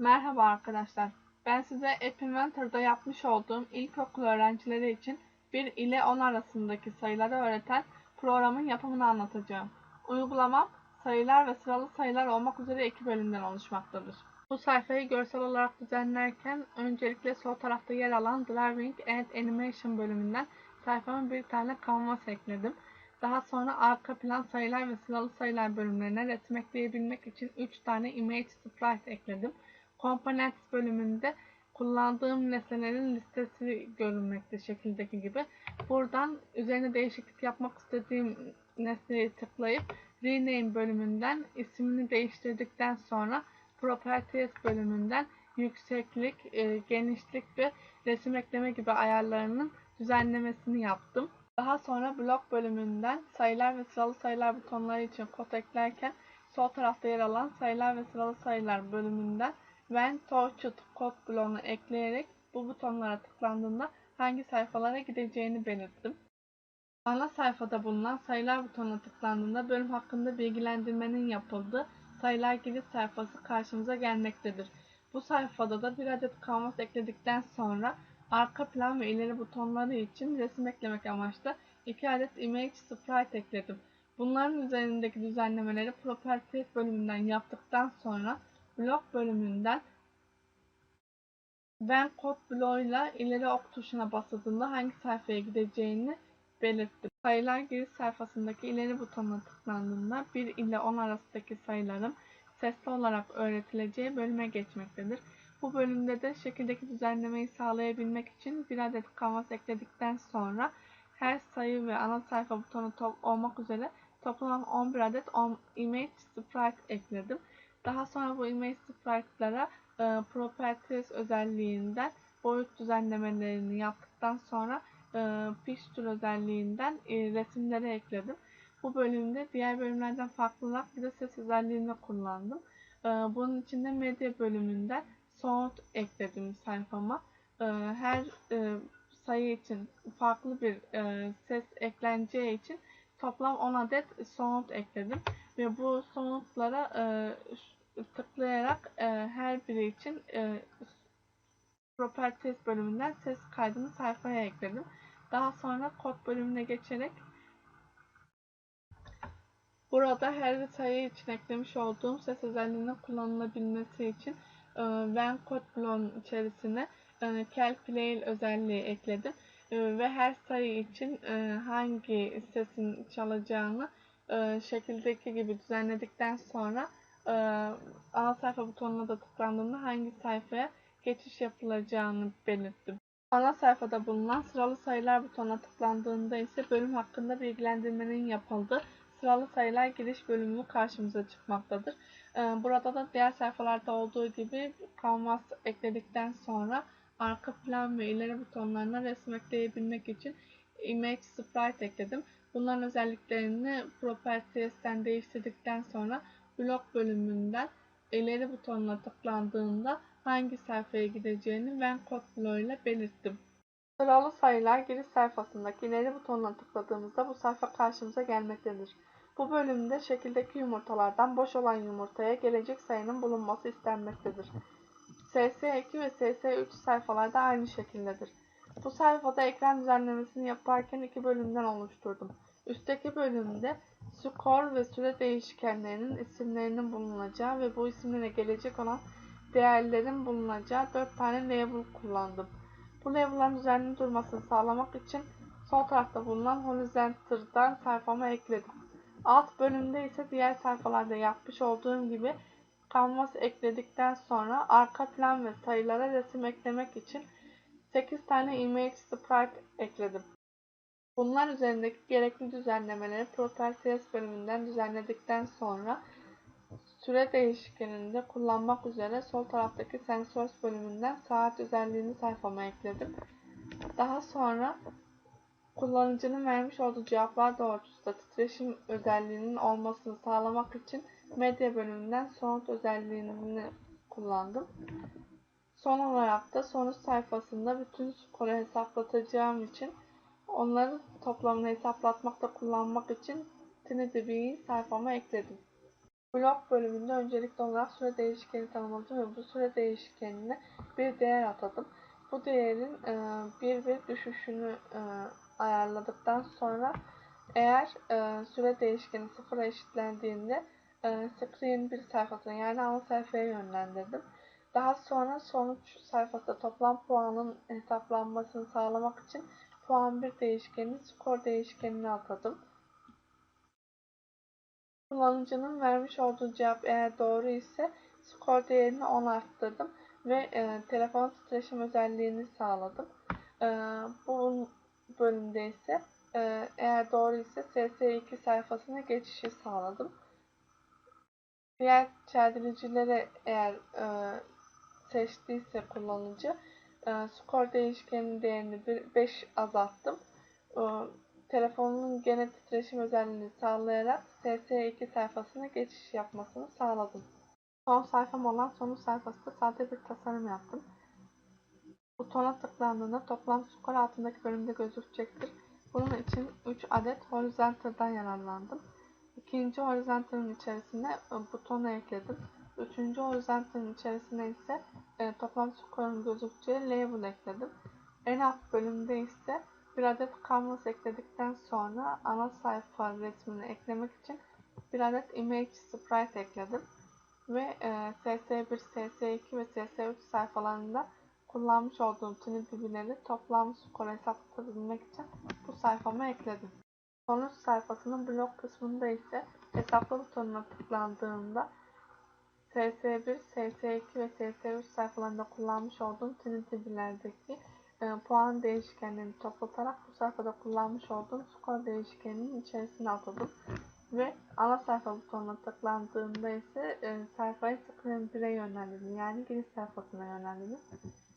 Merhaba arkadaşlar. Ben size App Inventor'da yapmış olduğum ilkokul öğrencileri için 1 ile 10 arasındaki sayıları öğreten programın yapımını anlatacağım. Uygulamam sayılar ve sıralı sayılar olmak üzere iki bölümden oluşmaktadır. Bu sayfayı görsel olarak düzenlerken öncelikle sol tarafta yer alan Drawing and Animation bölümünden sayfama bir tane canvas ekledim. Daha sonra arka plan sayılar ve sıralı sayılar bölümlerine resim ekleyebilmek için 3 tane image sprite ekledim. Components bölümünde kullandığım nesnelerin listesi görünmekte şekildeki gibi. Buradan üzerine değişiklik yapmak istediğim nesneyi tıklayıp Rename bölümünden ismini değiştirdikten sonra Properties bölümünden yükseklik, e, genişlik ve resim ekleme gibi ayarlarının düzenlemesini yaptım. Daha sonra blok bölümünden sayılar ve sıralı sayılar butonları için kod eklerken sol tarafta yer alan sayılar ve sıralı sayılar bölümünden When Touched kod bloğunu ekleyerek bu butonlara tıklandığında hangi sayfalara gideceğini belirttim. Ana sayfada bulunan sayılar butonuna tıklandığında bölüm hakkında bilgilendirmenin yapıldığı sayılar giriş sayfası karşımıza gelmektedir. Bu sayfada da bir adet canvas ekledikten sonra arka plan ve ileri butonları için resim eklemek amaçlı 2 adet image sprite ekledim. Bunların üzerindeki düzenlemeleri Properties bölümünden yaptıktan sonra blok bölümünden When kod bloğuyla ileri ok tuşuna basıldığında hangi sayfaya gideceğini belirttim. Sayılar giriş sayfasındaki ileri butonuna tıklandığında 1 ile 10 arasındaki sayıların sesli olarak öğretileceği bölüme geçmektedir. Bu bölümde de şekildeki düzenlemeyi sağlayabilmek için bir adet canvas ekledikten sonra her sayı ve ana sayfa butonu olmak üzere toplam 11 adet image sprite ekledim. Daha sonra bu image sprite'lara e, properties özelliğinden boyut düzenlemelerini yaptıktan sonra e, picture özelliğinden e, resimleri ekledim. Bu bölümde diğer bölümlerden farklı olarak bir de ses özelliğini kullandım. E, bunun için de medya bölümünden sound ekledim sayfama. E, her e, sayı için farklı bir e, ses ekleneceği için toplam 10 adet sound ekledim. Ve bu soundlara e, tıklayarak e, her biri için e, Properties bölümünden ses kaydını sayfaya ekledim. Daha sonra kod bölümüne geçerek burada her sayı için eklemiş olduğum ses özelliğinin kullanılabilmesi için e, when code bloğun içerisine e, calculate özelliği ekledim. E, ve her sayı için e, hangi sesin çalacağını e, şekildeki gibi düzenledikten sonra e, ana sayfa butonuna da tıklandığında hangi sayfaya geçiş yapılacağını belirttim. Ana sayfada bulunan sıralı sayılar butonuna tıklandığında ise bölüm hakkında bilgilendirmenin yapıldığı sıralı sayılar giriş bölümü karşımıza çıkmaktadır. Burada da diğer sayfalarda olduğu gibi canvas ekledikten sonra arka plan ve ileri butonlarına resim ekleyebilmek için image sprite ekledim. Bunların özelliklerini properties'ten değiştirdikten sonra blok bölümünden ileri butonuna tıklandığında hangi sayfaya gideceğini when kod bloğuyla belirttim. Sıralı sayılar giriş sayfasındaki ileri butonuna tıkladığımızda bu sayfa karşımıza gelmektedir. Bu bölümde şekildeki yumurtalardan boş olan yumurtaya gelecek sayının bulunması istenmektedir. SS2 ve SS3 sayfalarda aynı şekildedir. Bu sayfada ekran düzenlemesini yaparken iki bölümden oluşturdum. Üstteki bölümde skor ve süre değişkenlerinin isimlerinin bulunacağı ve bu isimlere gelecek olan değerlerin bulunacağı 4 tane label kullandım. Bu label'ların düzenli durmasını sağlamak için sol tarafta bulunan horizontal'dan sayfama ekledim. Alt bölümde ise diğer sayfalarda yapmış olduğum gibi canvas ekledikten sonra arka plan ve sayılara resim eklemek için 8 tane image sprite ekledim. Bunlar üzerindeki gerekli düzenlemeleri Properties bölümünden düzenledikten sonra süre değişkeninde kullanmak üzere sol taraftaki Sensors bölümünden saat özelliğini sayfama ekledim. Daha sonra kullanıcının vermiş olduğu cevaplar doğrultusunda titreşim özelliğinin olmasını sağlamak için medya bölümünden sound özelliğini kullandım. Son olarak da sonuç sayfasında bütün skoru hesaplatacağım için onları toplamını hesaplatmakta kullanmak için TinyDB'yi sayfama ekledim. Blok bölümünde öncelikli olarak süre değişkeni tanımladım ve bu süre değişkenine bir değer atadım. Bu değerin e, bir bir düşüşünü e, ayarladıktan sonra eğer e, süre değişkeni sıfıra eşitlendiğinde e, screen bir sayfasına yani ana sayfaya yönlendirdim. Daha sonra sonuç sayfasında toplam puanın hesaplanmasını sağlamak için puan bir değişkenini skor değişkenine atadım. Kullanıcının vermiş olduğu cevap eğer doğru ise skor değerini 10 arttırdım ve e, telefon titreşim özelliğini sağladım. E, bu bölümde ise e, eğer doğru ise SS2 sayfasına geçişi sağladım. Diğer çerdiricilere eğer e, seçtiyse kullanıcı e, skor değişkenin değerini 5 azalttım. E, telefonun gene titreşim özelliğini sağlayarak SS2 sayfasına geçiş yapmasını sağladım. Son sayfam olan sonuç sayfasında sade bir tasarım yaptım. Butona tıklandığında toplam skor altındaki bölümde gözükecektir. Bunun için 3 adet horizontal'dan yararlandım. İkinci horizontal'ın içerisine e, butonu ekledim. Üçüncü horizontal'ın içerisine ise e, toplam skorun gözükeceği label ekledim. En alt bölümde ise bir adet canvas ekledikten sonra ana sayfa resmini eklemek için bir adet image sprite ekledim. Ve e, SS1, SS2 ve SS3 sayfalarında kullanmış olduğum tüm bilgileri toplam skor hesaplayabilmek için bu sayfama ekledim. Sonuç sayfasının blok kısmında ise hesapla butonuna tıklandığında SS1, SS2 ve SS3 sayfalarında kullanmış olduğum Trinity'lerdeki e, puan değişkenlerini toplatarak bu sayfada kullanmış olduğum skor değişkeninin içerisine atadım. Ve ana sayfa butonuna tıklandığında ise e, sayfayı Screen 1'e yönlendirdim. Yani giriş sayfasına yönlendirdim.